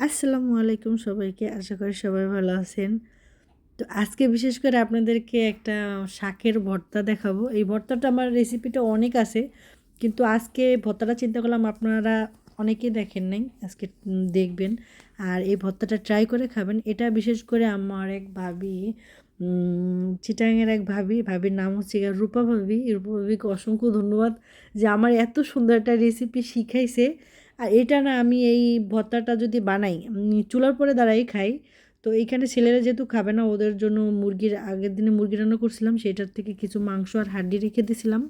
আসসালামু আলাইকুম সবাইকে। আশা করি সবাই ভালো আছেন। তো আজকে বিশেষ করে আপনাদেরকে একটা শাকের ভর্তা দেখাবো। এই ভর্তাটা আমার রেসিপিটা অনেক আছে, কিন্তু আজকে ভর্তাটা চিন্তা করলাম আপনারা অনেকেই দেখেন নাই, আজকে দেখবেন। আর এই ভর্তাটা ট্রাই করে খাবেন। এটা বিশেষ করে আমার এক ভাবি চিটাঙের এক ভাবি, ভাবির নাম হচ্ছে রূপা ভাবি। রূপা ভাবিকে অসংখ্য ধন্যবাদ যে আমার এত সুন্দর একটা রেসিপি শিখাইছে। আর এটা না আমি এই ভর্তাটা যদি বানাই চুলার পরে দাঁড়াই খাই, তো এইখানে ছেলেরা যেহেতু খাবে না, ওদের জন্য মুরগির, আগের দিনে মুরগি রান্না করছিলাম, সেটার থেকে কিছু মাংস আর হাড্ডি রেখে দিয়েছিলাম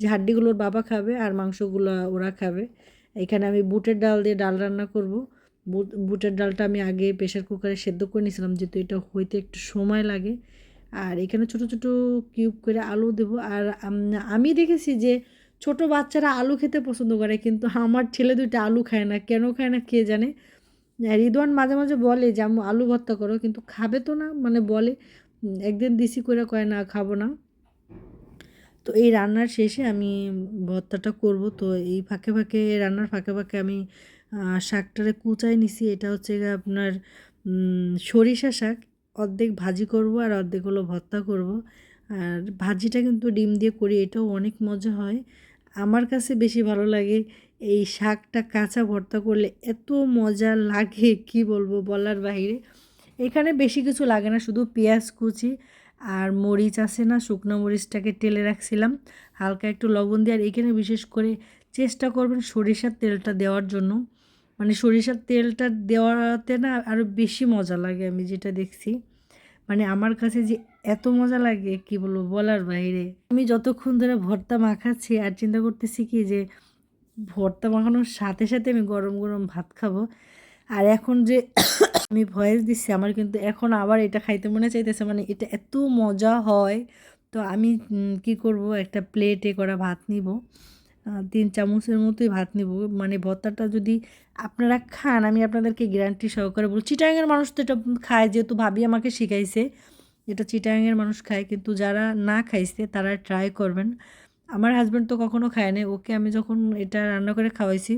যে হাড্ডিগুলো ওর বাবা খাবে আর মাংসগুলো ওরা খাবে। এখানে আমি বুটের ডাল দিয়ে ডাল রান্না করব। বুট, বুটের ডালটা আমি আগে প্রেশার কুকারে সেদ্ধ করে নিয়েছিলাম যেহেতু এটা হইতে একটু সময় লাগে। আর এখানে ছোট ছোট কিউব করে আলু দেবো। আর আমি দেখেছি যে ছোট বাচ্চারা আলু খেতে পছন্দ করে, কিন্তু আমার ছেলে দুইটা আলু খায় না। কেন খায় না কে জানে? আর রিদওয়ান মাঝে মাঝে বলে যে, আম্মু, আলু ভর্তা করো। কিন্তু খাবে তো না মানে বলে একদিন দিছি করে কয় না, খাব না। তো এই রান্নার শেষে আমি ভর্তাটা করব। তো এই ফাঁকে ফাঁকে, রান্নার ফাঁকে ফাঁকে আমি শাকটারে কুচাই নিছি। এটা হচ্ছে আপনার সরিষা শাক। অর্ধেক ভাজি করব আর অর্ধেক হলো ভর্তা করব। আর ভাজিটা কিন্তু ডিম দিয়ে করি, এটাও অনেক মজা হয়। আমার কাছে বেশি ভালো লাগে এই শাকটা কাঁচা ভর্তা করলে এত মজা লাগে, কি বলব বলার বাইরে এখানে বেশি কিছু লাগে না, শুধু পেঁয়াজ কুচি আর মরিচ আছে না, শুকনো মরিচটাকে টেলে রাখছিলাম, হালকা একটু লবণ দিয়ে। আর এখানে বিশেষ করে চেষ্টা করবেন সরিষার তেলটা দেওয়ার জন্য। মানে সরিষার তেলটা দেওয়াতে না আরও বেশি মজা লাগে আমি যেটা দেখছি। মানে আমার কাছে যে এত মজা লাগে, কি বলব বলার বাইরে। আমি যতক্ষণ ধরে ভর্তা মাখাচ্ছি, আর চিন্তা করতেছি কি যে, ভর্তা মাখানোর সাথে সাথে আমি গরম গরম ভাত খাব। আর এখন যে আমি ভয়েস দিচ্ছি, আমার কিন্তু এখন আবার এটা খাইতে মনে চাইতেছে মানে এটা এত মজা হয়। তো আমি কি করব? একটা প্লেটে করা ভাত নিব। তিন চামচের মতোই ভাত নিব। মানে ভর্তাটা যদি আপনারা খান, আমি আপনাদেরকে গ্যারান্টি সহকারে বলছি চিটাগাংয়ের মানুষ তো এটা খায়, যেহেতু ভাবি আমাকে শিখাইছে, এটা চিটাগাংয়ের মানুষ খায়, কিন্তু যারা না খাইছে, তারা ট্রাই করবেন। আমার হাজব্যান্ড তো কখনো খায় না ওকে আমি যখন এটা রান্না করে খাওয়াইছি,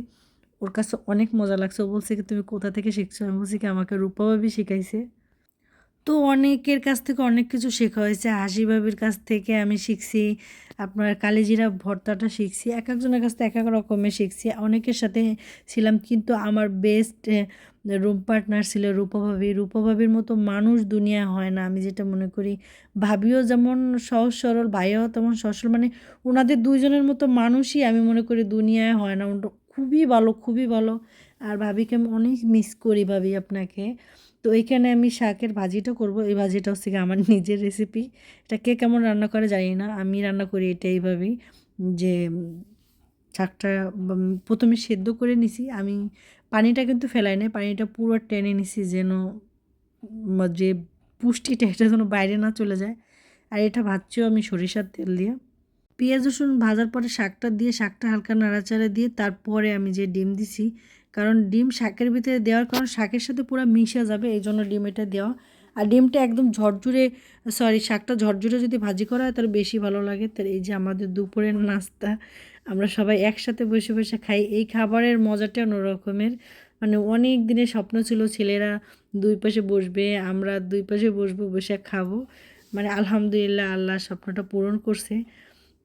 ওর কাছে অনেক মজা লাগছে, ও বলছে কি, তুমি কোথা থেকে শিখছো? আমি বলছি কি, আমাকে রূপাভাবি শিখাইছে। তো অনেকের কাছ থেকে অনেক কিছু শেখা হয়েছে। হাসি ভাবির কাছ থেকে আমি শিখছি, আপনার কালিজিরা ভর্তাটা শিখছি, এক একজনের কাছ থেকে এক এক রকমের শিখছি। অনেকের সাথে ছিলাম কিন্তু আমার বেস্ট রুম পার্টনার ছিল রূপভাবী রূপভাবীর মতো মানুষ দুনিয়ায় হয় না, আমি যেটা মনে করি। ভাবিও যেমন সহজ সরল ভাইও তেমন সহজ সরল মানে ওনাদের দুইজনের মতো মানুষই আমি মনে করি দুনিয়ায় হয় না। খুবই ভালো খুবই ভালো। আর ভাবিকে আমি অনেক মিস করি ভাবি আপনাকে। তো এইখানে আমি শাকের ভাজিটা করব। এই ভাজিটা হচ্ছে গিয়ে আমার নিজের রেসিপি এটা কে কেমন রান্না করে জানি না। আমি রান্না করি এটা এইভাবেই যে শাকটা প্রথমে সেদ্ধ করে নিছি। আমি পানিটা কিন্তু ফেলাই নাই। পানিটা পুরো টেনে নিছি যেন যে পুষ্টিটা এটা যেন বাইরে না চলে যায়। আর এটা ভাজছিও আমি সরিষার তেল দিয়ে। পেঁয়াজ রসুন ভাজার পরে শাকটা দিয়ে, শাকটা হালকা নাড়াচাড়া দিয়ে তারপরে আমি যে ডিম দিছি, কারণ ডিম শাকের ভিতরে দেওয়ার কারণ শাকের সাথে পুরো মিশে যাবে, এই জন্য ডিম এটা দেওয়া। আর ডিমটা একদম ঝরঝরে সরি শাকটা ঝরঝরে যদি ভাজি করা হয় তাহলে বেশি ভালো লাগে। তার এই যে আমাদের দুপুরের নাস্তা, আমরা সবাই একসাথে বসে বসে খাই। এই খাবারের মজাটা অন্যরকমের। মানে অনেক দিনের স্বপ্ন ছিল ছেলেরা দুই পাশে বসবে, আমরা দুই পাশে বসবো, বসে খাব। মানে আলহামদুলিল্লাহ, আল্লাহ স্বপ্নটা পূরণ করছে।